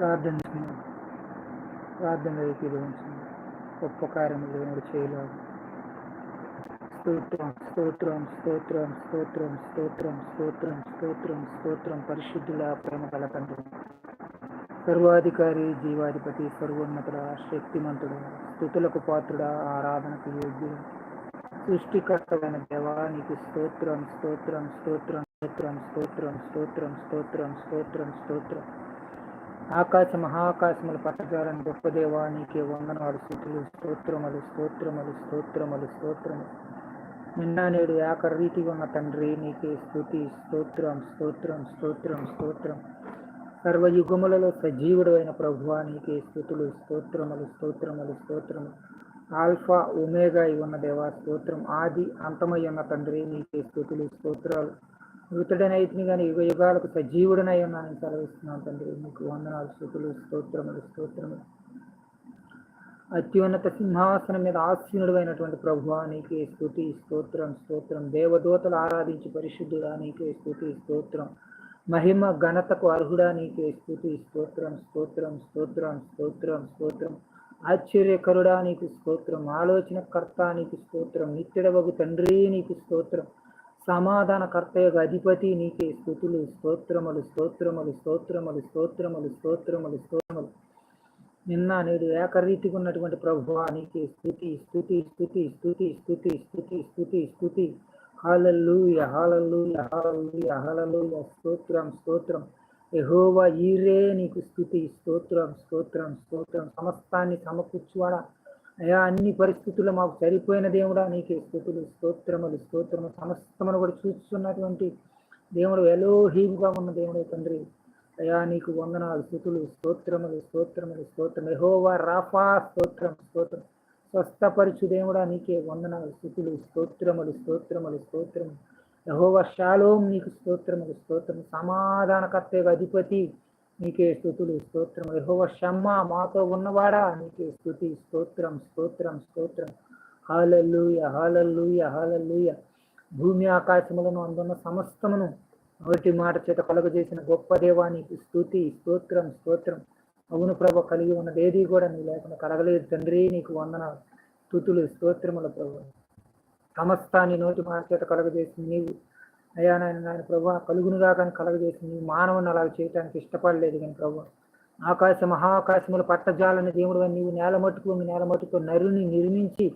ప్రార్థన ప్రార్థన ఏకీభవించండి గొప్ప కార్యములు దేవుడు చేయలేదు స్తోత్రం స్తోత్రం స్తోత్రం స్తోత్రం స్తోత్రం స్తోత్రం స్తోత్రం స్తోత్రం పరిశుద్ధుల ప్రేమ కలకండి సర్వాధికారి జీవాధిపతి సర్వోన్నతుడ శక్తిమంతుడు స్థుతులకు పాత్రుడ ఆరాధనకు యోగ్యుడు సృష్టికర్తమైన దేవా నీకు స్తోత్రం స్తోత్రం స్తోత్రం స్తోత్రం స్తోత్రం స్తోత్రం స్తోత్రం స్తోత్రం స్తోత్రం ఆకాశ మహాకాశముల పట్టజాలని గొప్పదేవా నీకే వందనాలు స్థుతులు స్తోత్రములు స్తోత్రములు స్తోత్రములు స్తోత్రము నిన్న నేడు ఆఖరి రీతిగా ఉన్న తండ్రి నీకే స్థుతి స్తోత్రం స్తోత్రం స్తోత్రం స్తోత్రం. సర్వయుగములలో సజీవుడు అయిన ప్రభువా నీకే స్థుతులు స్తోత్రములు స్తోత్రములు స్తోత్రము ఆల్ఫా ఒమేగా ఉన్న దేవా స్తోత్రం. ఆది అంతమై ఉన్న తండ్రి నీకే స్థుతులు స్తోత్రాలు. మృతుడనైతిని కానీ యుగ యుగాలకు సజీవుడనై ఉన్నానని సెలవిస్తున్నాను తండ్రి. మీకు వందనాలు శృతులు స్తోత్రములు స్తోత్రములు. అత్యున్నత సింహాసనం మీద ఆసీనుడైనటువంటి అయినటువంటి ప్రభువా నీకే స్థుతి స్తోత్రం స్తోత్రం. దేవదూతలు ఆరాధించి పరిశుద్ధుడా నీకే స్థుతి స్తోత్రం. మహిమ ఘనతకు అర్హుడా నీకే స్థుతి స్తోత్రం స్తోత్రం స్తోత్రం స్తోత్రం స్తోత్రం. ఆశ్చర్యకరుడా నీకు స్తోత్రం. ఆలోచనకర్త నీకు స్తోత్రం. నిత్యడవగు తండ్రి నీకు స్తోత్రం. సమాధాన అధిపతి నీకే స్థుతులు స్తోత్రములు స్తోత్రములు స్తోత్రములు స్తోత్రములు స్తోత్రములు స్తోత్రములు. నిన్న నేడు ఏకరీతిగా ఉన్నటువంటి ప్రభువా నీకే స్థుతి స్థుతి స్థుతి స్థుతి స్థుతి స్థుతి స్థుతి స్థుతి. హాలల్లుయ హాలల్లుయ హాలల్లుయ హాలల్లుయ స్తోత్రం స్తోత్రం. యహోవా ఈరే నీకు స్థుతి స్తోత్రం స్తోత్రం స్తోత్రం. సమస్తాన్ని సమకూర్చువాడా? అయా అన్ని పరిస్థితుల్లో మాకు సరిపోయిన దేవుడా నీకే స్థుతులు స్తోత్రములు స్తోత్రము సమస్తమును కూడా చూస్తున్నటువంటి దేవుడు ఎలోహీముగా ఉన్న దేవుడే తండ్రి. అయా నీకు వందనాలు స్థుతులు స్తోత్రములు స్తోత్రములు స్తోత్రం. ఎహోవా రాఫా స్తోత్రం స్తోత్రం. స్వస్థపరిచు దేవుడా నీకే వందనాలు స్థుతులు స్తోత్రములు స్తోత్రములు స్తోత్రము. యహోవ షాలోం నీకు స్తోత్రములు స్తోత్రం సమాధానకర్తగా అధిపతి. నీకే స్థుతులు స్తోత్రం. యహోవ షమ్మ మాతో ఉన్నవాడా? నీకే స్థుతి స్తోత్రం స్తోత్రం స్తోత్రం. హాలల్లుయ హాలల్లుయ హాలల్లుయ భూమి ఆకాశములను అందున్న సమస్తమును నోటి మాట చేత కలుగజేసిన గొప్ప దేవానికి స్థుతి స్తోత్రం స్తోత్రం. అవును ప్రభ కలిగి ఉన్నదేది కూడా నీ లేకుండా కలగలేదు. తండ్రి నీకు వందన స్థుతులు స్తోత్రముల ప్రభు. సమస్తాన్ని నోటి మాట చేత కలుగజేసింది నీవు అయ్యా నాయన నాయన ప్రభు కలుగునుగా కానీ కలుగజేసింది నీవు మానవుని అలా చేయడానికి ఇష్టపడలేదు కానీ ప్రభు. ఆకాశ మహాకాశములు పట్టజాలని దేవుడు నీవు నేల మట్టుకు నేల మట్టుకు నరుని నిర్మించి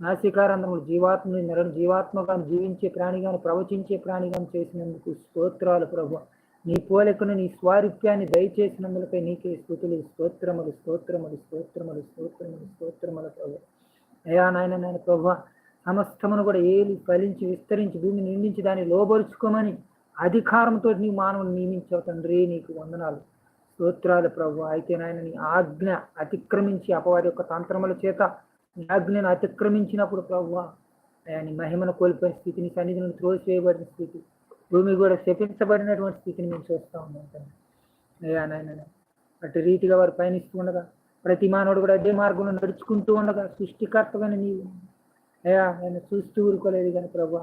నాసికారంధములు జీవాత్మని నరుని జీవాత్మగా జీవించే ప్రాణిగాను ప్రవచించే ప్రాణిగాను చేసినందుకు స్తోత్రాలు ప్రభు. నీ పోలికను నీ స్వారూప్యాన్ని దయచేసినందులపై నీకే స్థుతులు స్తోత్రములు స్తోత్రములు స్తోత్రములు స్తోత్రములు స్తోత్రములు ప్రభు. అయా నాయన నాయన ప్రభు సమస్తమును కూడా ఏలి ఫలించి విస్తరించి భూమిని నిండించి దాన్ని లోబరుచుకోమని అధికారంతో నీ మానవుని నియమించావు తండ్రి నీకు వందనాలు. స్తోత్రాలు ప్రభు అయితే నాయన నీ ఆజ్ఞ అతిక్రమించి అపవాది యొక్క తంత్రముల చేత నీ ఆజ్ఞను అతిక్రమించినప్పుడు ప్రభు ఆయన మహిమను కోల్పోయిన స్థితిని సన్నిధిని త్రోసివేయబడిన స్థితి భూమి కూడా శపించబడినటువంటి స్థితిని మేము చూస్తూ ఉన్నాం తండ్రి. అయ్యా నాయన అటు రీతిగా వారు పయనిస్తూ ఉండగా ప్రతి మానవుడు కూడా అదే మార్గంలో నడుచుకుంటూ ఉండగా సృష్టికర్తగానే నీవు అయ్యా ఆయన చూస్తూ ఊరుకోలేదు కానీ ప్రభా.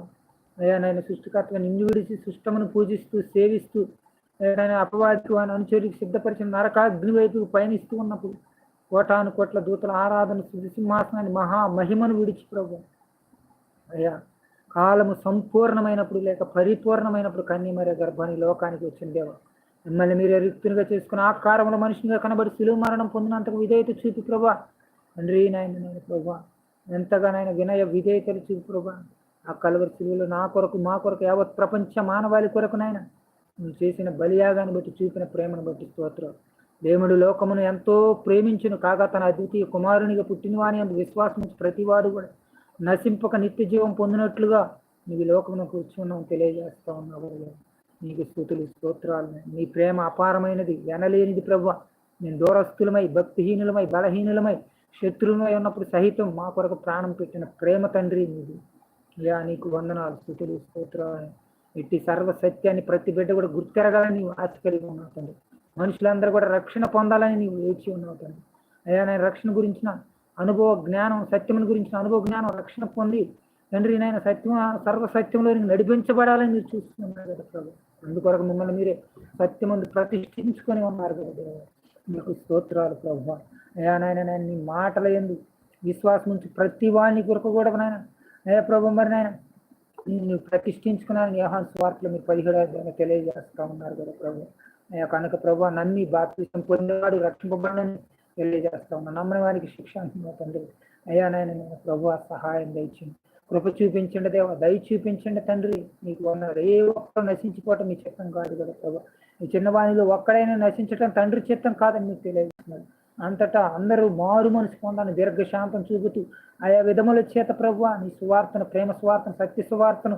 అయ్యా నాయన సృష్టికర్తగా నిన్ను విడిచి సృష్టమును పూజిస్తూ సేవిస్తూ ఆయన అపవాదికి ఆయన అనుచరికి సిద్ధపరిచిన నరకాగ్ని వైపుకు పయనిస్తూ ఉన్నప్పుడు కోటాను కోట్ల దూతల ఆరాధన స్థుతి సింహాసనాన్ని మహా మహిమను విడిచి ప్రభు. అయ్యా కాలము సంపూర్ణమైనప్పుడు లేక పరిపూర్ణమైనప్పుడు కన్యమరే గర్భాన్ని లోకానికి వచ్చిన దేవ. మిమ్మల్ని మీరే రిక్తునిగా చేసుకుని ఆకారంలో మనిషినిగా కనబడి సులువు మరణం పొందినంతకు విధేయత చూపి ప్రభా. తండ్రి నాయన నేను ప్రభా. ఎంతగానైనా వినయ విధేయతలు చూపు ప్రభా. ఆ కలవరి సిలువలో నా కొరకు మా కొరకు యావత్ ప్రపంచ మానవాళి కొరకు నాయన. నువ్వు చేసిన బలియాగాన్ని బట్టి చూపిన ప్రేమను బట్టి స్తోత్రం దేవుడు లోకమును ఎంతో ప్రేమించును కాగా తన అద్వితీయ కుమారునిగా పుట్టినవాని అందు విశ్వాసం ప్రతివాడు కూడా నశింపక నిత్య జీవం పొందినట్లుగా నీవు లోకమును కూర్చున్నావు తెలియజేస్తా ఉన్నావు నీకు స్థుతులు స్తోత్రాలు నీ ప్రేమ అపారమైనది వెనలేనిది ప్రభు. నేను దూరస్తులమై భక్తిహీనులమై బలహీనులమై శత్రువులమై ఉన్నప్పుడు సహితం మా కొరకు ప్రాణం పెట్టిన ప్రేమ తండ్రి నీది. యా నీకు వందనాలు స్థుతులు స్తోత్రాలు. ఇట్టి సర్వ సత్యాన్ని ప్రతి బిడ్డ కూడా గుర్తెరగాలని నీవు ఆశ కలిగి ఉన్నావు తండ్రి. మనుషులందరూ కూడా రక్షణ పొందాలని నీవు వేచి ఉన్నావు తండ్రి. అయ్యా నేను రక్షణ గురించిన అనుభవ జ్ఞానం సత్యముని గురించిన అనుభవ జ్ఞానం రక్షణ పొంది తండ్రి నాయన సత్యం సర్వ సత్యంలో నడిపించబడాలని మీరు చూస్తున్నారు కదా ప్రభు. అందుకొరకు మిమ్మల్ని మీరే సత్యమందు ప్రతిష్ఠించుకొని ఉన్నారు కదా మీకు స్తోత్రాలు ప్రభు. అయ్యా నాయన నాయన నీ మాటల ఎందు విశ్వాసం ఉంచి ప్రతి వాడిని కొరకు కూడా నాయన. అయ్యా ప్రభు మరి నాయన నువ్వు ప్రతిష్ఠించుకున్నాను యోహాన్ స్వార్థలు మీరు పదిహేడు అధ్యాయంలో తెలియజేస్తా ఉన్నారు కదా ప్రభు. అయ్యా కనుక ప్రభు నమ్మి బాప్తిష్టం పొందేవాడు రక్షింపబడని తెలియజేస్తా ఉన్నాను నమ్మని వారికి శిక్ష అంటున్నా తండ్రి. అయ్యా నాయన నేను ప్రభు సహాయం దయచింది కృప చూపించండి దేవ దయ చూపించండి తండ్రి. నీకు ఉన్నారు ఏ ఒక్కరు నశించిపోవటం మీ చిత్తం కాదు కదా ప్రభు. ఈ చిన్నవాణిలో ఒక్కడైనా నశించటం తండ్రి చిత్తం కాదని మీకు తెలియజేస్తున్నారు అంతటా అందరూ మారు మనసు పొందాలని దీర్ఘశాంతం చూపుతూ ఆయా విధముల చేత ప్రభు నీ సువార్తను ప్రేమ సువార్తను సత్య సువార్తను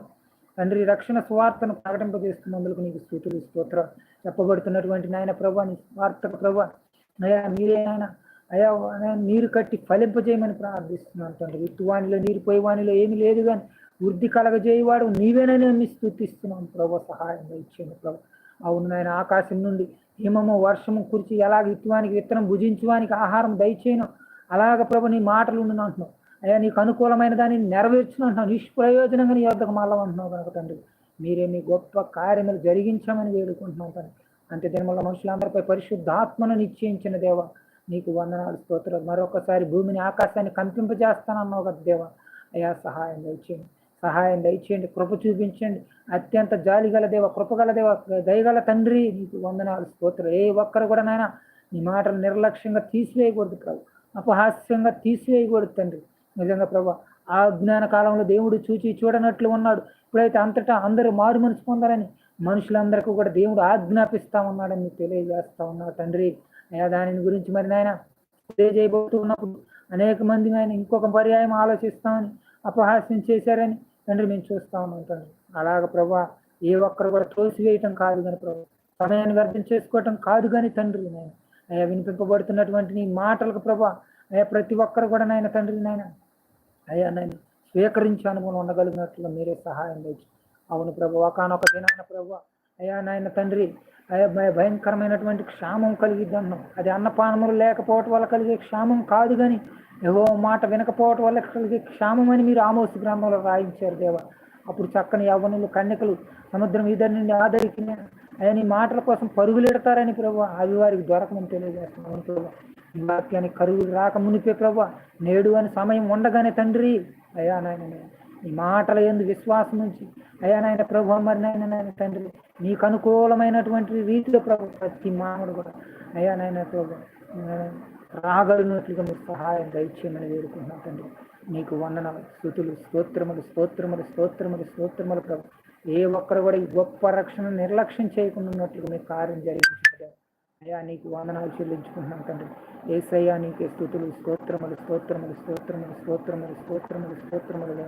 తండ్రి రక్షణ సువార్తను ప్రకటింపజేస్తున్నందుకు నీకు స్థుతులు స్తోత్రం చెప్పబడుతున్నటువంటి నాయన ప్రభు నీ స్వార్థక ప్రభు అయా మీరే ఆయన అయా నీరు కట్టి ఫలింపజేయమని ప్రార్థిస్తున్నాను తండ్రి. విత్తువానిలో నీరు పోయేవానిలో ఏమీ లేదు కానీ వృద్ధి కలగజేయవాడు నీవేనని మీ స్థుతిస్తున్నాం. ప్రభు సహాయంగా ఇచ్చేయండి ప్రభు. అవును నాయన ఆకాశం నుండి హిమము వర్షము కురిచి ఎలాగ ఇత్తువానికి విత్తనం భుజించువానికి ఆహారం దయచేయను. అలాగ ప్రభు నీ మాటలు ఉండు అంటున్నావు. అయ్యా నీకు అనుకూలమైన దాన్ని నెరవేర్చును అంటున్నావు. నిష్ప్రయోజనంగా నీ వద్దకు మళ్ళా అంటున్నావు కనుక తండ్రి. మీరే మీ గొప్ప కార్యములు జరిగించమని వేడుకుంటున్నాం తండ్రి. అంతే దినముల మనుషులందరిపై పరిశుద్ధాత్మను నిశ్చయించిన దేవ నీకు వందనాలు స్తోత్రాలు. మరొకసారి భూమిని ఆకాశాన్ని కంపింపజేస్తానన్నావు కదా దేవ. అయ్యా సహాయం దయచేయండి. సహాయం దయచేయండి కృప చూపించండి. అత్యంత జాలిగల దేవ కృపగల దేవ దయగల తండ్రి నీకు వందనాలు స్తోత్రం ఏ ఒక్కరు కూడా నాయన నీ మాటలు నిర్లక్ష్యంగా తీసివేయకూడదు ప్రభు. అపహాస్యంగా తీసివేయకూడదు తండ్రి. నిజంగా ప్రభు ఆ జ్ఞాన కాలంలో దేవుడు చూచి చూడనట్లు ఉన్నాడు. ఇప్పుడైతే అంతటా అందరూ మారు మనసు పొందాలని మనుషులందరికీ కూడా దేవుడు ఆజ్ఞాపిస్తా ఉన్నాడని తెలియజేస్తా ఉన్నాడు తండ్రి. అయ్యా దానిని గురించి మరి నాయన తెలియజేయబోతున్నప్పుడు అనేక మంది ఆయన ఇంకొక పర్యాయం ఆలోచిస్తామని అపహాస్యం చేశారని తండ్రి మేము చూస్తా ఉన్నాం తండ్రి. అలాగ ప్రభా ఏ ఒక్కరు కూడా తోసివేయటం కాదు కానీ ప్రభు సమయాన్ని వ్యర్థం చేసుకోవటం కాదు కానీ తండ్రి నాయన. అయ్యా వినిపింపబడుతున్నటువంటి నీ మాటలకు ప్రభా అయ్యా ప్రతి ఒక్కరు కూడా నాయన తండ్రి నాయన. అయ్యా నేను స్వీకరించి అనుభవం ఉండగలిగినట్లు మీరే సహాయం లేదు అవును ప్రభు ఒకనొక దినాన ప్రభు అయ్యా నాయన తండ్రి అయ్యా భయ- భయంకరమైనటువంటి క్షామం కలిగిద్ది అన్నాం. అది అన్నపానములు లేకపోవటం వల్ల కలిగే క్షామం కాదు కానీ ఏవో మాట వినకపోవటం వల్ల కలిగే క్షామమని మీరు ఆమోసి గ్రామంలో రాయించారు దేవ. అప్పుడు చక్కని యవ్వనులు కన్యకలు సముద్రం ఇద్దరి నుండి ఆదరికి అయ్యా నీ మాటల కోసం పరుగులెడతారని ప్రభు అవి వారికి దొరకమని తెలియజేస్తున్నాను ప్రభు ఈ వాక్యానికి కరువు రాక మునిపే ప్రభు నేడు అని సమయం ఉండగానే తండ్రి అయ్యా నాయన ఈ మాటల ఎందు విశ్వాసం నుంచి అయ్యా నాయన ప్రభు మరి నాయన నాయన తండ్రి నీకు అనుకూలమైనటువంటి రీతిలో ప్రభు ప్రతి మానవుడు కూడా అయ్యా నాయన ప్రభు రాగలిగినట్లుగా మీరు సహాయం దయచేయమని వేడుకుంటున్నాం తండ్రి నీకు వందన స్థుతులు స్తోత్రములు స్తోత్రములు స్తోత్రములు స్తోత్రములు ప్రభు ఏ ఒక్కరు కూడా ఈ గొప్ప రక్షణ నిర్లక్ష్యం చేయకుండా ఉన్నట్లుగా మీ కార్యం జరిగించారు అయ్యా నీకు వందనాలు చెల్లించుకుంటున్నాం తండ్రి ఏసయ్యా నీకే స్థుతులు స్తోత్రములు స్తోత్రములు స్తోత్రములు స్తోత్రములు స్తోత్రములు స్తోత్రములు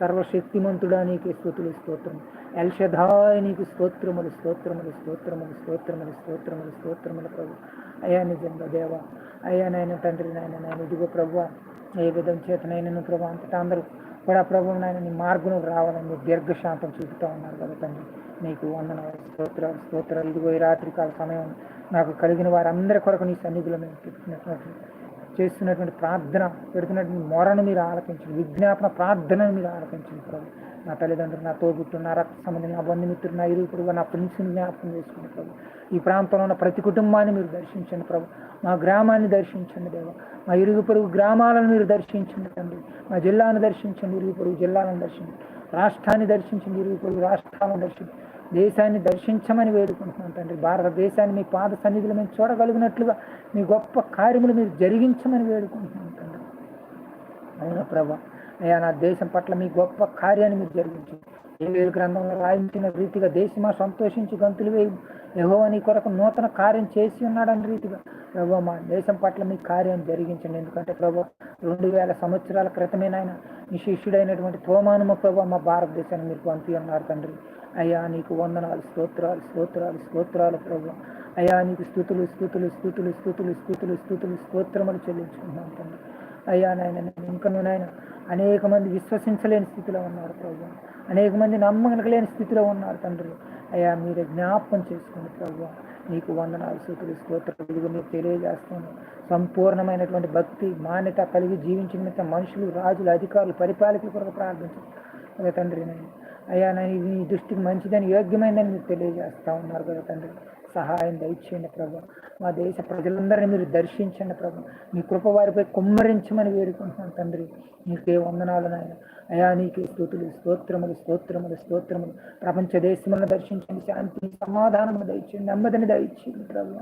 సర్వశక్తిమంతుడా నీకే స్థుతులు స్తోత్రం ఎల్షధాయ్ నీకు స్తోత్రములు స్తోత్రములు స్తోత్రములు స్తోత్రములు స్తోత్రములు స్తోత్రములు ప్రభు అయా నిజంగా దేవా అయ్యా నాయన తండ్రి నాయన నాయన ఇదిగో ప్రభు ఏ విధం చేతనైనా ప్రభు అంతటా అందరూ కూడా ప్రభు నాయన నీ మార్గం రావాలని మీరు దీర్ఘశాంతం చూపుతా ఉన్నారు కదా తండ్రి. నీకు వందన స్తోత్ర స్తోత్రాలు. ఇదిగో ఈ రాత్రికాల సమయం నాకు కలిగిన వారందరి కొరకు నీ సన్నిధిలో మేము పెట్టినటువంటి చేస్తున్నటువంటి ప్రార్థన పెడుతున్నటువంటి మొరను మీరు ఆలపించండి విజ్ఞాపన ప్రార్థనను మీరు ఆలపించండి ప్రభు. నా తల్లిదండ్రులు నా తోబుట్టు నా రక్త సంబంధి నా బంధుమిత్రులు నా ఇరుగుడు నా ప్రిన్స్ని జ్ఞాపకం చేసుకుని ప్రభు. ఈ ప్రాంతంలో ఉన్న ప్రతి కుటుంబాన్ని మీరు దర్శించండి ప్రభు. మా గ్రామాన్ని దర్శించండి దేవ. మా ఇరుగు పొరుగు గ్రామాలను మీరు దర్శించండి తండ్రి. మా జిల్లాను దర్శించండి ఇరుగు పొరుగు జిల్లాలను దర్శించండి. రాష్ట్రాన్ని దర్శించండి ఇరుగు పొరుగు రాష్ట్రాలను దర్శించండి. దేశాన్ని దర్శించమని వేడుకుంటున్నాం తండ్రి. భారతదేశాన్ని మీ పాద సన్నిధిలో మేము చూడగలిగినట్లుగా మీ గొప్ప కార్యములు మీరు జరిగించమని వేడుకుంటున్నాం తండ్రి. అవునా ప్రభా? అయ్యా నా దేశం పట్ల మీ గొప్ప కార్యాన్ని మీరు జరిగించు. ఏ వేలు గ్రంథంలో రాయించిన రీతిగా దేశమా సంతోషించి గంతులు వేయి. యహో నీ కొరకు నూతన కార్యం చేసి ఉన్నాడని రీతిగా. ప్రభు మా దేశం పట్ల మీ కార్యం జరిగించండి. ఎందుకంటే ప్రభు రెండు వేల సంవత్సరాల క్రితమే నాయన మీ శిష్యుడైనటువంటి తోమానుమ ప్రభు మా భారతదేశాన్ని మీరు పంపి ఉన్నారు తండ్రి. అయ్యా నీకు వందనాలు స్తోత్రాలు స్తోత్రాలు స్తోత్రాలు ప్రభు. అయ్యా నీకు స్థుతులు స్థుతులు స్థుతులు స్థుతులు స్థుతులు స్థుతులు స్తోత్రములు చెల్లించుకుంటున్నాం తండ్రి. అయ్యా నాయన ఇంకను నాయన అనేక మంది విశ్వసించలేని స్థితిలో ఉన్నారు ప్రభు. అనేక మంది నమ్మకలేని స్థితిలో ఉన్నారు తండ్రి. అయ్యా మీరు జ్ఞాపకం చేసుకోండి ప్రభు. నీకు వందనాలు స్థుతులు స్తోత్రాలు మీరు తెలియజేస్తాను. సంపూర్ణమైనటువంటి భక్తి మాన్యత కలిగి జీవించిన మనుషులు రాజులు అధికారులు పరిపాలకులు కొరకు ప్రార్థించారు అదే తండ్రి నేను అయ్యా నేను ఇది నీ దృష్టికి మంచిదని యోగ్యమైందని మీరు తెలియజేస్తా ఉన్నారు కదా తండ్రి. సహాయం దయచేయండి ప్రభు. మా దేశ ప్రజలందరినీ మీరు దర్శించండి ప్రభు. మీ కృప వారిపై కుమ్మరించమని వేడుకుంటున్నాను తండ్రి. నీకే వందనాలు నాయన. అయా నీకే స్థుతులు స్తోత్రములు స్తోత్రములు స్తోత్రములు. ప్రపంచ దేశములను దర్శించండి. శాంతి సమాధానము దయచేయండి. నెమ్మదిని దయచేయండి ప్రభు.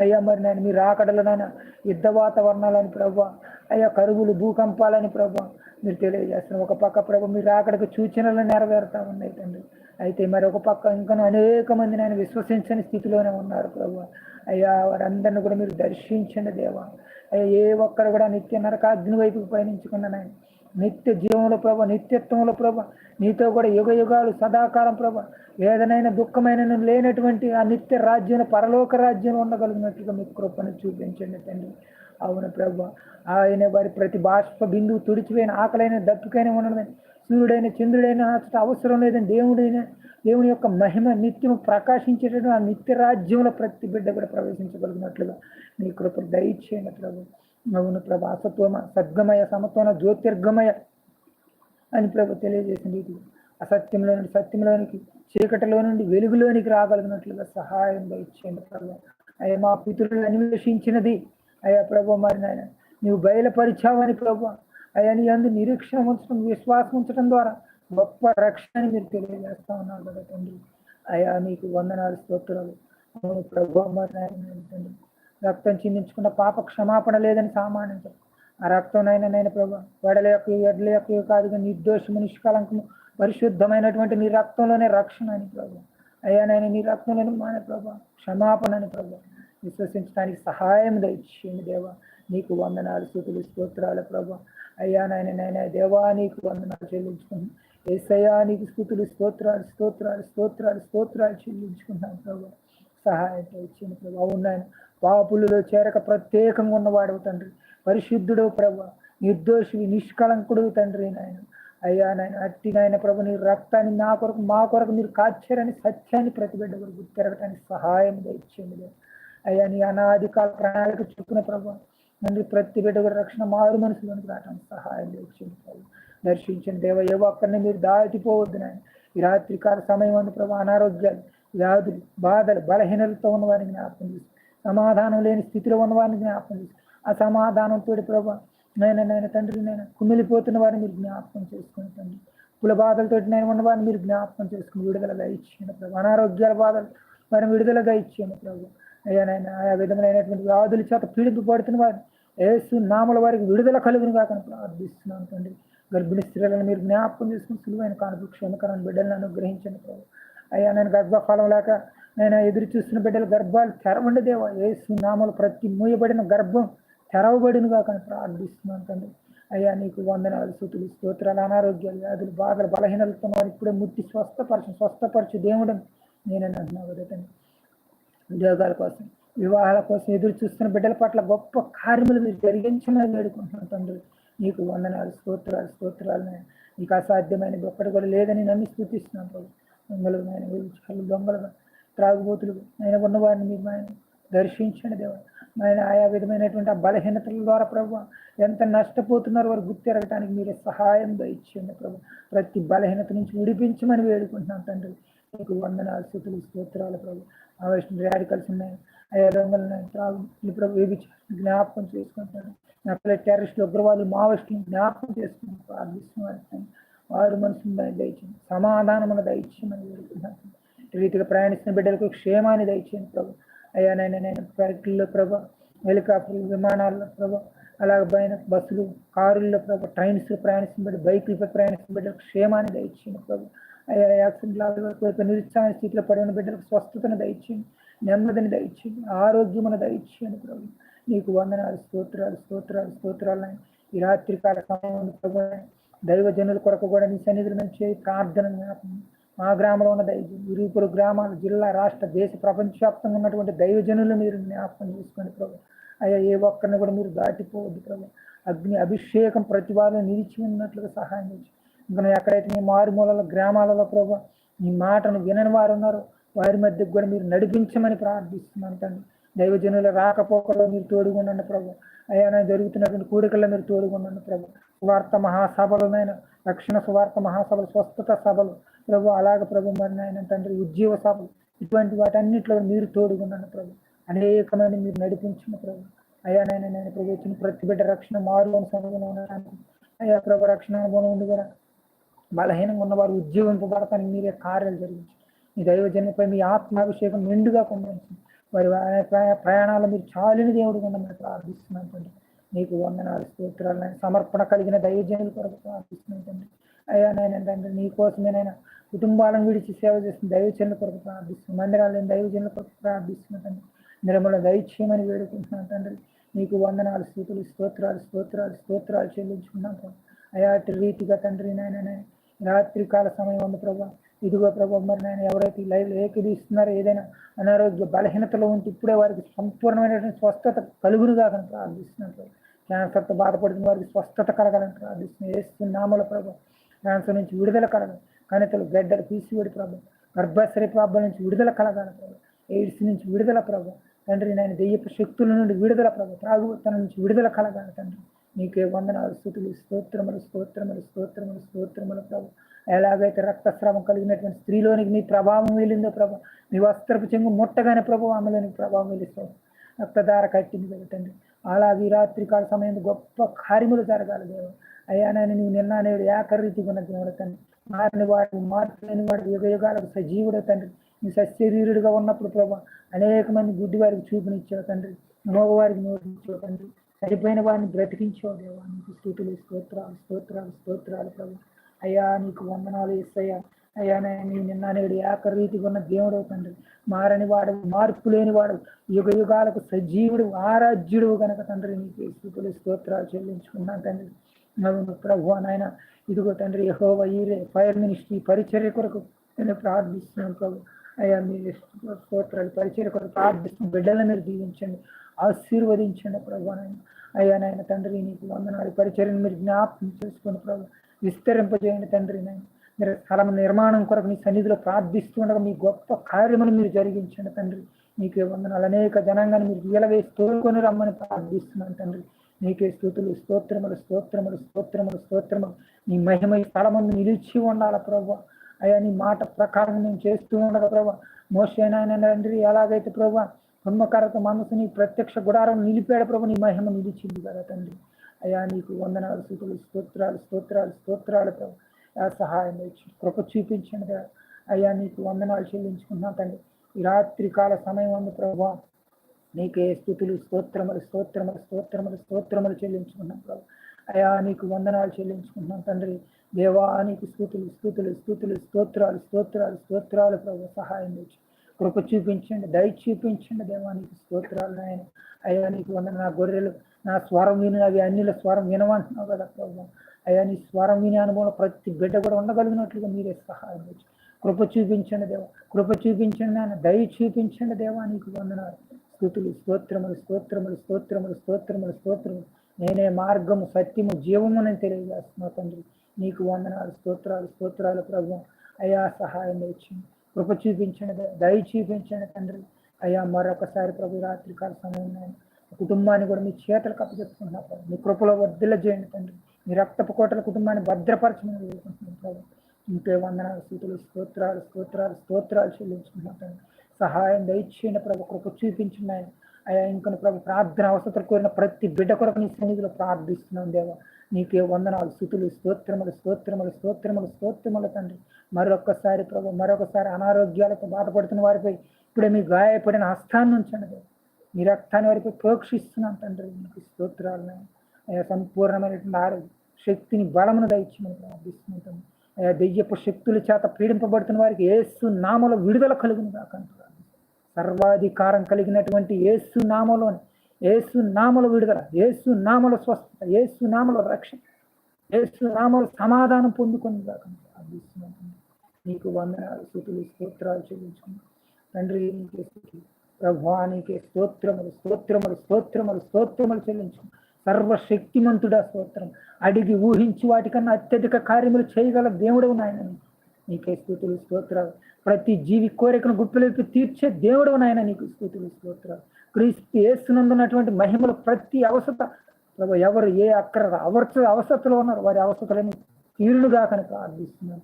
అయ్యా మరి నేను మీ రాకడలనైనా యుద్ధ వాతావరణాలని ప్రభు. అయ్యా కరువులు భూకంపాలని ప్రభు. మీరు తెలియజేస్తున్నారు. ఒక పక్క ప్రభు మీరు అక్కడికి సూచనలు నెరవేరుతా ఉన్నాయి తండ్రి. అయితే మరి ఒక పక్క ఇంకా అనేక మంది నేను విశ్వసించని స్థితిలోనే ఉన్నారు ప్రభు. అయ్యా వారందరిని కూడా మీరు దర్శించండి దేవా. అయ్యా ఏ ఒక్కరు కూడా నిత్య నరకాగ్ని వైపుకి పయనించుకున్న నాయన నిత్య జీవంలో ప్రభ నిత్యత్వంలో ప్రభ నీతో కూడా యుగ యుగాలు సదాకాలం ప్రభ ఏదైనా దుఃఖమైన లేనటువంటి ఆ నిత్య రాజ్యంలో పరలోక రాజ్యంలో ఉండగలిగినట్లుగా మీ కృపను చూపించండి తండ్రి. అవును ప్రభు. ఆయన వారి ప్రతి బాష్ప బిందువు తుడిచిపోయిన ఆకలైన దప్పికైన ఉండదని సూర్యుడైన చంద్రుడైన అసలు అవసరం లేదని దేవుడైన దేవుని యొక్క మహిమ నిత్యం ప్రకాశించేటట్టు ఆ నిత్య రాజ్యంలో ప్రతి బిడ్డ కూడా ప్రవేశించగలిగినట్లుగా నీ కృప దయచేయండి ప్రభు. అవును ప్రభు. అసత్వమ సద్గమయ సమత్వన జ్యోతిర్గమయ అని ప్రభు తెలియజేసింది ఇది అసత్యంలో నుండి సత్యంలోనికి చీకటిలో నుండి వెలుగులోనికి రాగలిగినట్లుగా సహాయం దయచేయండి ప్రభు. అయ్యా మా పితరులు అన్వేషించినది అయ్యా ప్రభు మరి నాయన నీవు బయలుపరిచావని ప్రభు. అయ్యా నీ అందు నిరీక్షణ ఉంచడం విశ్వాసం ఉంచడం ద్వారా గొప్ప రక్షణని మీరు తెలియజేస్తా ఉన్నారు కదా తండ్రి. అయ్యా నీకు వందనాలు స్తోత్రాలు. అవును ప్రభు మరి నాయన తండ్రి రక్తం చిందించుకున్న పాప క్షమాపణ లేదని సామాన్యం ఆ రక్తం నైనా నేను ప్రభు వడల యొక్క ఎడ్ల యొక్క కాదుగా నిర్దోషము నిష్కలంకము పరిశుద్ధమైనటువంటి నీ రక్తంలోనే రక్షణ అని ప్రభు. అయ్యా నేను నీ రక్తంలోనే మానే ప్రభు క్షమాపణ అని ప్రభు. విశ్వసించడానికి సహాయం దయచేయండి దేవా. నీకు వందనాలు స్థుతులు స్తోత్రాలు ప్రభా. అయ్యా నాయన నాయన దేవా నీకు వందనాలు చెల్లించుకుంటున్నాను ఏసయ్యా నీకు స్థుతులు స్తోత్రాలు స్తోత్రాలు స్తోత్రాలు స్తోత్రాలు చెల్లించుకుంటున్నాను ప్రభు. సహాయం దయచేయండి ప్రభా. అవును నాయన పాపులలో చేరక ప్రత్యేకంగా ఉన్నవాడు తండ్రి. పరిశుద్ధుడు ప్రభా. నిర్దోషి నిష్కలంకుడు తండ్రి నాయన. అయ్యా నాయన అట్టి నాయన ప్రభు నీ రక్తాన్ని నా కొరకు మా కొరకు మీరు కాచారని సత్యాన్ని ప్రతిబిడ్డ కొరకు తిరగటానికి సహాయం దయచేయండి అయ్యా నీ అనాది కాల ప్రణాళిక చొప్పున ప్రభు నంది ప్రతి బిడ్డ కూడా రక్షణ మారు మనసులోనికి రావడానికి సహాయం దయచేయండి ప్రభు. దర్శించండి దేవ ఏ ఒక్కరిని మీరు దాటిపోవద్దు నాయన. ఈ రాత్రి కాల సమయం అందు ప్రభు అనారోగ్యాలు వ్యాధులు బాధలు బలహీనలతో ఉన్న వారిని జ్ఞాపకం చేసి సమాధానం లేని స్థితిలో ఉన్న వారిని జ్ఞాపకం చేసి ఆ సమాధానంతో ప్రభు నేను నేను తండ్రి నేను కుమిలిపోతున్న వారిని మీరు జ్ఞాపకం చేసుకుని తండ్రి. కుల బాధలతో నేను ఉన్న వారిని మీరు జ్ఞాపకం చేసుకుని విడుదలగా ఇచ్చిన ప్రభు. అనారోగ్యాల బాధలు వారిని విడుదలగా ఇచ్చాను ప్రభు. అయ్యా ఆయా విధములైనటువంటి వ్యాధుల చేత పీడింపబడుతున్న వారిని ఏసు నామల వారికి విడుదల కలుగును కాకని ప్రార్థిస్తున్నాను తండ్రి. గర్భిణీ స్త్రీలను మీరు జ్ఞాపకం చేసుకుని సులువైన కానుక క్షమకరణ బిడ్డలను అనుగ్రహించండి ప్రభు. అయ్యా నేను గర్భఫలం లేక నేను ఎదురు చూస్తున్న బిడ్డల గర్భాలు తెరవండి దేవా. ఏసు నామలు ప్రతి మూయబడిన గర్భం తెరవబడినగా కాక ప్రార్థిస్తున్నాను తండ్రి. అయ్యా నీకు వందనాలు స్థుతులు స్తోత్రాలు అనారోగ్యాలు వ్యాధులు బాధలు బలహీనలతో వారు ఇప్పుడే ముట్టి స్వస్థపరచు స్వస్థపరచు దేవుడు నేనే అంటున్నావు కదా ఉద్యోగాల కోసం వివాహాల కోసం ఎదురు చూస్తున్న బిడ్డల పట్ల గొప్ప కార్యములు మీరు జరిగించమని వేడుకుంటున్నాను తండ్రి. నీకు వందనాలు స్తోత్రాలు స్తోత్రాలు నీకు అసాధ్యమైన ఒక్కటి కూడా లేదని నన్ను స్థుతిస్తున్నాను ప్రభు. దొంగలు ఆయన దొంగలు త్రాగుబోతులు ఆయన ఉన్నవారిని మీరు ఆయన దర్శించండి దేవ. ఆయన ఆయా విధమైనటువంటి ఆ బలహీనతల ద్వారా ప్రభు ఎంత నష్టపోతున్నారో వారు గుర్తెరగటానికి మీరే సహాయం దయచేయండి ప్రభు. ప్రతి బలహీనత నుంచి విడిపించమని వేడుకుంటున్నాను తండ్రి. నీకు వందనాలు స్థుతులు స్తోత్రాలు ప్రభు. ఆవేశం రాడికల్స్ ఉన్నాయి అయ్యా దొంగలు ఉన్నాయి. త్రాగు. ప్రభు ఏవి జ్ఞాపకం చేసుకుంటాను నక్కల టెర్రరిస్ట్ ఉగ్రవాదులు మావోయిస్టులు జ్ఞాపకం చేసుకుని ప్రార్థిస్తున్నాను వారు మనసును దయచేయండి. సమాధానమును దయచేయమని వేడుకుంటున్నాను. రీతిగా ప్రయాణిస్తున్న బిడ్డలకు క్షేమాన్ని దయచేయండి ప్రభు. అయ్యా నేను నేను ఫ్లైట్లో ప్రభు హెలికాప్టర్లు విమానాల్లో ప్రభు అలాగే పైన బస్సులు కారుల్లో ప్రభు ట్రైన్స్ ప్రయాణిస్తున్న బిడ్డ బైకులపై ప్రయాణిస్తున్న బిడ్డలకు క్షేమాన్ని దయచేయండి ప్రభు. అయ్యా యాక్సిడెంట్ లాగా నిరుత్సాహ స్థితిలో పడిన బిడ్డలకు స్వస్థతను దయచేయండి నెమ్మదిని దయచేయండి ఆరోగ్యమును దయచేయండి ప్రభు. నీకు వందనాలు స్తోత్రాలు స్తోత్రాలు స్తోత్రాలు ఈ రాత్రికాల సమయం ప్రభు దైవజనుల కొరకు కూడా నీ సన్నిధుల నుంచి ప్రార్థన జ్ఞాపకం. మా గ్రామంలో ఉన్న దైవ ఇరువురు గ్రామాలు జిల్లా రాష్ట్ర దేశ ప్రపంచవ్యాప్తంగా ఉన్నటువంటి దైవజనులు మీరు జ్ఞాపకం చేసుకోండి ప్రభు. అయ్యా ఏ ఒక్కరిని కూడా మీరు దాటిపోవద్దు ప్రభు. అగ్ని అభిషేకం ప్రతి వారిని నిలిచి ఉన్నట్లుగా సహాయం చేయండి. ఇంకా ఎక్కడైతే మీ మారుమూలల గ్రామాలలో ప్రభు మీ మాటను వినని వారు ఉన్నారు వారి మధ్యకు కూడా మీరు నడిపించమని ప్రార్థిస్తున్నాను తండ్రి. దైవజనుల రాకపోకలో మీరు తోడుగుండండి ప్రభు. అయ్యా జరుగుతున్నటువంటి కూడికల్లో మీరు తోడుగుండండి ప్రభు. సువార్త మహాసభలునైన రక్షణ సువార్త మహాసభలు స్వస్థత సభలు ప్రభు. అలాగ ప్రభు మరి నాయన తండ్రి ఉద్యోగ సభలు. ఇటువంటి వాటన్నిటిలో మీరు తోడుగున్నాను ప్రభు. అనేకమైన మీరు నడిపించిన ప్రభు. అయ్యా నేను నేను ప్రభు ఇచ్చిన ప్రతి బిడ్డ రక్షణ మారు అనుభవం ఉండడానికి. అయ్యా ప్రభు రక్షణ అనుభవం ఉంది కూడా బలహీనంగా ఉన్నవారు ఉద్యోగింపబడతానికి మీరే కార్యాలు జరిగించి మీ దైవజన్యపై మీ ఆత్మాభిషేకం నిండుగా పొందించి వారి ప్రయాణాలు మీరు చాలిన దేవుడు ఉండమని ప్రార్థిస్తున్నాను తండ్రి. నీకు వందనాలు స్తోత్రాలు సమర్పణ కలిగిన దైవజనులు కొరకు ప్రార్థిస్తున్నాను తండ్రి. అయ్యా నాయన తండ్రి నీ కోసమేనైనా కుటుంబాలను విడిచి సేవ చేస్తున్న దైవజనుల కొరకు ప్రార్థిస్తున్నాను మందిరాలు నేను దైవజనుల కొరకు ప్రార్థిస్తున్నాను తండ్రి. నిర్మల దైత్యమని వేడుకుంటున్నాను తండ్రి. నీకు వందనాలు స్థుతులు స్తోత్రాలు స్తోత్రాలు స్తోత్రాలు చెల్లించుకున్నాను ప్రభు అయా అటు రీతిగా తండ్రి నాయన రాత్రికాల సమయం ఉంది ప్రభా. ఇదిగో ప్రభా మరి నాయన ఎవరైతే ఈ లైవ్ ఏకీదిస్తున్నారో ఏదైనా అనారోగ్య బలహీనతలో ఉంటే ఇప్పుడే వారికి సంపూర్ణమైనటువంటి స్వస్థత కలుగును కాదని ప్రార్థిస్తున్నాను ప్రభు. క్యాన్సర్తో బాధపడుతున్న వారికి స్వస్థత కలగాలని ప్రార్థిస్తున్నాను. ఏస్తున్నామల ప్రభు క్యాన్సర్ నుంచి విడుదల కలగాలి కణితలు గడ్డలు పీసివేడి ప్రభు. గర్భశ్రీ ప్రాబ్లం నుంచి విడుదల కలగాలి ప్రభు. ఎయిడ్స్ నుంచి విడుదల ప్రభు. తండ్రి నేను దెయ్యపు శక్తుల నుండి విడుదల ప్రభు. త్రాగుతనం నుంచి విడుదల కలగాలి తండ్రి. నీకే వందనాలు స్థుతులు స్తోత్రములు స్తోత్రములు స్తోత్రములు స్తోత్రములు ప్రభు. ఎలాగైతే రక్తస్రావం కలిగినటువంటి స్త్రీలోనికి నీ ప్రభావం వెళ్ళిందో ప్రభు నీ వస్త్రపు చెంగు ముట్టగానే ప్రభు ఆమెలోనికి ప్రభావం వెళ్ళిస్తావు రక్తధార కట్టింది కదా అలాగే ఈ రాత్రి కాల సమయం గొప్ప కార్యములు జరగాలి దేవ అయ్యా నేను నువ్వు నిన్న నేడు ఏకరీతిగా ఉన్న దేవుడు తండ్రి. మారిన వాడు మార్పులేని వాడు యుగ యుగాలకు సజీవుడు తండ్రి. నీ సస్యరీరుడిగా ఉన్నప్పుడు ప్రభు అనేక మంది గుడ్డి వారికి చూపునిచ్చావు తండ్రి. మగవారికి నోటిచ్చావు తండ్రి. చనిపోయిన వారిని బ్రతికించావు దేవా. నీకు స్థుతులు స్తోత్రాలు స్తోత్రాలు స్తోత్రాలు ప్రభు. అయ్యా నీకు వందనాలు ఇస్తాయా అయ్యా నేను నీ నిన్న నేడు ఏకరీతిగా ఉన్న దేవుడు తండ్రి. మారని వాడు మార్పు లేని వాడు యుగ యుగాలకు సజీవుడు ఆరాధ్యుడు కనుక తండ్రి. నీకు స్థుతులు స్తోత్రాలు చెల్లించుకున్నాను తండ్రి. అవును ప్రభు నాయన. ఇదిగో తండ్రి యహోవ ఈరే ఫైర్ మినిస్ట్రీ పరిచర్య కొరకు నేను ప్రార్థిస్తున్నాను ప్రభు. అయ్యా మీ స్తోత్రాలు పరిచర్య కొరకు ప్రార్థిస్తున్న బిడ్డలను మీరు దీవించండి. ఆశీర్వదించండి ప్రభా నాయన. అయ్యా నాయన తండ్రి నీకు వందనాలు. పరిచయం మీరు జ్ఞాపకం చేసుకుని ప్రభు విస్తరింపజేయండి తండ్రి నాయన. మీరు స్థలం నిర్మాణం కొరకు మీ సన్నిధిలో ప్రార్థిస్తుండగా మీ గొప్ప కార్యములు మీరు జరిగించండి తండ్రి. నీకే వందనాలు. అనేక జనాంగాన్ని మీరు వీలవేసి తోడుకొని రమ్మని ప్రార్థిస్తున్నాను తండ్రి. నీకే స్థుతులు స్తోత్రములు స్తోత్రములు స్తోత్రములు స్తోత్రములు. నీ మహిమ ఈ స్థలమందు నిలిచి ఉండాల ప్రభు. అయ్యా నీ మాట ప్రకారం నేను చేస్తూ ఉండగా ప్రభు మోసైనా తండ్రి ఎలాగైతే ప్రభు కుంభకరత మనసుని ప్రత్యక్ష గుడారం నిలిపాడు ప్రభు నీ మహిమ నిలిచింది కదా తండ్రి. అయ్యా నీకు వందనాలు స్థుతులు స్తోత్రాలు స్తోత్రాలు స్తోత్రాలు ప్రభు. ఆ సహాయం కృప చూపించండి కదా. అయ్యా నీకు వందనాలు చెల్లించుకున్నా తండ్రి. ఈ రాత్రి కాల సమయం ఉంది ప్రభు. నీకే స్థుతులు స్తోత్రములు స్తోత్రములు స్తోత్రములు స్తోత్రములు చెల్లించుకున్నాం ప్రభు. అయా నీకు వందనాలు చెల్లించుకుంటున్నాం తండ్రి. దేవా నీకు స్థుతులు స్థుతులు స్థుతులు స్తోత్రాలు స్తోత్రాలు స్తోత్రాలు ప్రభు. సహాయం తెచ్చి కృప చూపించండి దయ చూపించండి దేవానికి స్తోత్రాలు నాయన. అయ్యా నీకు వందన నా గొర్రెలు నా స్వరం విని అవి అన్నిల స్వరం వినమంటున్నావు కదా ప్రభు. అయ్యా నీ స్వరం వినే అనుభవం ప్రతి బిడ్డ కూడా ఉండగలిగినట్లుగా మీరే సహాయం తెచ్చి కృప చూపించండి దేవా కృప చూపించండి నాయన. దయ చూపించండి దేవా నీకు వందనాలు. స్థుతులు స్తోత్రములు స్తోత్రములు స్తోత్రములు స్తోత్రములు స్తోత్రములు. నేనే మార్గము సత్యము జీవము అని తెలియజేస్తున్నా తండ్రి. నీకు వందనాలు స్తోత్రాలు స్తోత్రాలు ప్రభు. అయా సహాయం ఇచ్చింది కృప చూపించండి దయ చూపించండి తండ్రి. అయ్యా మరొకసారి ప్రభు రాత్రికాల సమయం నాయన. కుటుంబాన్ని కూడా మీ చేతులకు అప్పచెప్పుకుంటున్నా ప్రభు. మీ కృపలో వర్ధిల్ల చేయండి తండ్రి. మీ రక్తపు కోటల కుటుంబాన్ని భద్రపరచమని వేడుకుంటున్నాను ప్రభు. ఇంకే వందనాలు స్థుతులు స్తోత్రాలు స్తోత్రాలు స్తోత్రాలు చెల్లించుకుంటున్నాం తండ్రి. సహాయం దయచేయండి ప్రభు కృప చూపించండి ఆయన అయ్యా ఇంకొన ప్రభు ప్రార్థన అవసరం కోరిన ప్రతి బిడ్డ కొరకు నీ సన్నిధిలో ప్రార్థిస్తున్నాం దేవా. నీకే వందనాలు స్థుతులు స్తోత్రములు స్తోత్రములు స్తోత్రములు స్తోత్రములు తండ్రి. మరొకసారి ప్రభు మరొకసారి అనారోగ్యాలతో బాధపడుతున్న వారిపై ఇప్పుడే మీ గాయపడిన హస్తాన్ని ఉంచండి మీ రక్తాన్ని వారిపై ప్రోక్షిస్తున్నాం తండ్రి. మీకు స్తోత్రాలను అయా సంపూర్ణమైనటువంటి ఆరోగ్య శక్తిని బలమును దయచేయమని ప్రార్థిస్తున్నాం అయా దెయ్యపు శక్తుల చేత పీడింపబడుతున్న వారికి ఏసు నామలో విడుదల కలుగును కాకంటున్నారు సర్వాధికారం కలిగినటువంటి యేసు నామలోని ఏసు నామల విడుదల యేసు నామల స్వస్థత యేసు నామల రక్షణ ఏసు నామల సమాధానం పొందుకొని కాకండి ప్రార్థిస్తున్నాం నీకు వందనాలు స్థుతులు స్తోత్రాలు చెల్లించుకున్నాం. తండ్రి నీకే స్థుతులు ప్రభా నీకే స్తోత్రములు స్తోత్రములు స్తోత్రములు స్తోత్రములు చెల్లించుకున్నాం. సర్వశక్తిమంతుడా స్తోత్రం. అడిగి ఊహించి వాటికన్నా అత్యధిక కార్యములు చేయగల దేవుడవు నాయన నీకే. స్థుతులు స్తోత్రాలు ప్రతి జీవి కోరికను గుప్పిలోకి తీర్చే దేవుడవు నాయన నీకు స్థుతులు స్తోత్రాలు. క్రీస్తు యేసునందున్నటువంటి మహిమలు ప్రతి అవసత ప్రభు ఎవరు ఏ అక్కడ అవర్చ అవసతలో ఉన్నారు వారి అవసతలని తీరులుగా కనుక ఆర్థిస్తున్నారు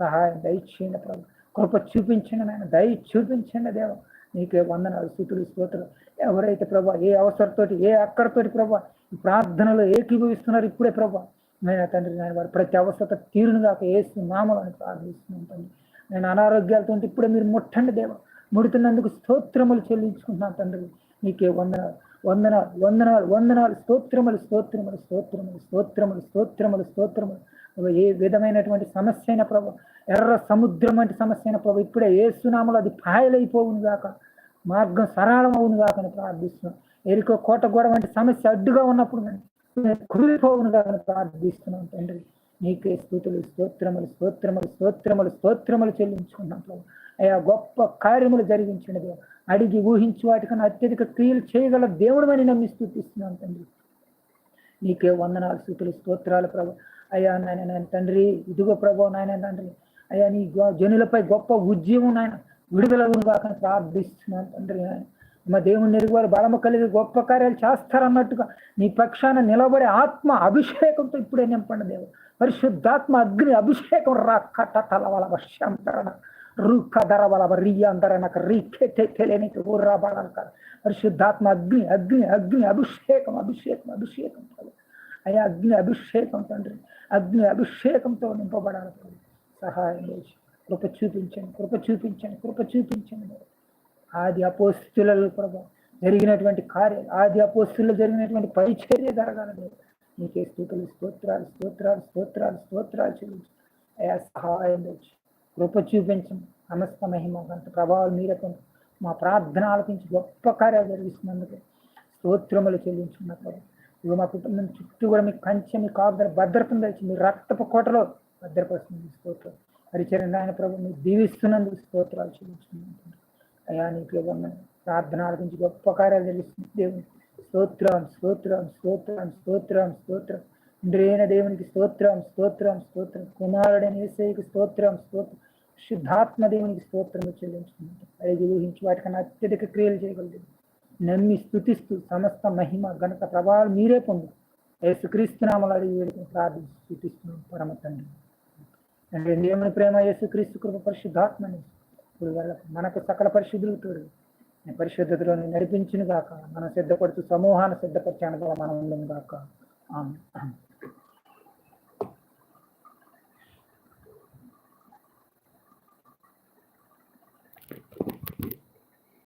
సహాయం దయచేయండి ప్రభు. కృప చూపించండి నాయన దయ చూపించండి దేవ. నీకే వందనాలు స్థుతులు స్తోత్రులు. ఎవరైతే ప్రభా ఏ అవసరంతోటి ఏ అక్కడతోటి ప్రభా ఈ ప్రార్థనలో ఏకీభవిస్తున్నారు ఇప్పుడే ప్రభా. నేను తండ్రి నేను వారు ప్రతి అవసరత తీరును కాక ఏసు నామలని ప్రార్థిస్తున్నాను తండ్రి. నేను అనారోగ్యాలతో ఇప్పుడే మీరు ముట్టండి దేవ. ముడుతున్నందుకు స్తోత్రములు చెల్లించుకుంటున్నాను తండ్రి. నీకే వందనాలు వందనాలు వందనాలు వందనాలు స్తోత్రములు స్తోత్రములు స్తోత్రములు స్తోత్రములు స్తోత్రములు స్తోత్రములు. ఏ విధమైనటువంటి సమస్య అయిన ప్రభు ఎర్ర సముద్రం వంటి సమస్య అయిన ప్రభు ఇప్పుడే ఏసునామలో అది పాయలైపోవును గాక మార్గం సరళం అవును గాక అని ప్రార్థిస్తున్నాం. ఎరుకో కోట గోడ వంటి సమస్య అడ్డుగా ఉన్నప్పుడు కుదిరిపోవును గాక అని ప్రార్థిస్తున్నాం తండ్రి. నీకే స్థుతులు స్తోత్రములు స్తోత్రములు స్తోత్రములు స్తోత్రములు చెల్లించుకున్నాం ప్రభు. అయ్యా గొప్ప కార్యములు జరిగించినది అడిగి ఊహించి వాటికన్నా అత్యధిక క్రియలు చేయగల దేవుడు అని నమ్మి స్థుతిస్తున్నాం తండ్రి. నీకే వందనాలు స్థుతులు స్తోత్రాలు ప్రభు. అయ్యా నాయన నాయన తండ్రి ఇదిగో ప్రభు నాయన తండ్రి. అయ్యా నీ జనులపై గొప్ప ఉద్యమం నాయన విడుదల కాక ప్రార్థిస్తున్నాను తండ్రి నాయన. మా దేవుని ఎరుగు వారు బలము కలిగి గొప్ప కార్యాలు చేస్తారన్నట్టుగా నీ పక్షాన నిలబడే ఆత్మ అభిషేకంతో ఇప్పుడే నింపండి దేవుడు. పరిశుద్ధాత్మ అగ్ని అభిషేకం రక్కట తలవల వర్షంతరణ ధర ధరవల రియాంతరణక రీకెటే తెలియనికి ఊర్రా బలక పరిశుద్ధాత్మ అగ్ని అగ్ని అగ్ని అభిషేకం అభిషేకం అభిషేకం అయ్యా అగ్ని అభిషేకం తండ్రి అగ్ని అభిషేకంతో నింపబడాలి తండ్రి సహాయం చేసి కృప చూపించండి కృప చూపించండి కృప చూపించండి. ఆది అపోస్తులలో ప్రభు జరిగినటువంటి కార్యాలు ఆది అపోస్తుల్లో జరిగినటువంటి పరిచర్య జరగాలి నీకే స్థూతులు స్తోత్రాలు స్తోత్రాలు స్తోత్రాలు స్తోత్రాలు చెల్లించు అయా సహాయం తెచ్చు కృప చూపించండి. సమస్త మహిమ గంట ప్రభావం మీరే మా ప్రార్థన ఆలకించి గొప్ప కార్యాలు జరిగిస్తున్నందుకు స్తోత్రములు చెల్లించుకున్నప్పుడు ఇవి మా కుటుంబం చుట్టూ కూడా మీకు కంచె మీ కాపుదల భద్రతను తెచ్చి మీ రక్తపు కోటలో భద్రపరుస్తుంది స్తోత్రం. హరిచరణ నాయన ప్రభు మీరు దీవిస్తున్నందుకు స్తోత్రాలు చెల్లించుకున్నాను అయా నీకు ఇవ్వన్న ప్రార్థనల గురించి గొప్ప కార్యాలు తెలుస్తుంది దేవుని స్తోత్రం స్తోత్రం స్తోత్రం స్తోత్రం స్తోత్రం. ఇంద్రియైన దేవునికి స్తోత్రం స్తోత్రం స్తోత్రం. కుమారుడైన ఏసైకి స్తోత్రం స్తోత్రం. శుద్ధాత్మ దేవునికి స్తోత్రం చెల్లించుకుంటాం అడిగి ఊహించి వాటికన్నా అత్యధిక క్రియలు చేయగలదు నమ్మి స్థుతిస్తూ సమస్త మహిమ గణక ప్రభావాలు మీరే పొందు. యేసుక్రీస్తునామలు అడిగి వేడుకుని ప్రార్థించి స్థుతిస్తున్నాం పరమ తండ్రి. అంటే దేవుని ప్రేమ యేసుక్రీస్తు కృప పరిశుద్ధాత్మని ఇప్పుడు మనకు సకల పరిశుద్ధులు తోడు పరిశుద్ధతలో నడిపించిన గాక. మనం సిద్ధపడుతూ సమూహాన్ని సిద్ధపరిచాను మనం ఉండను గాక. ఆమె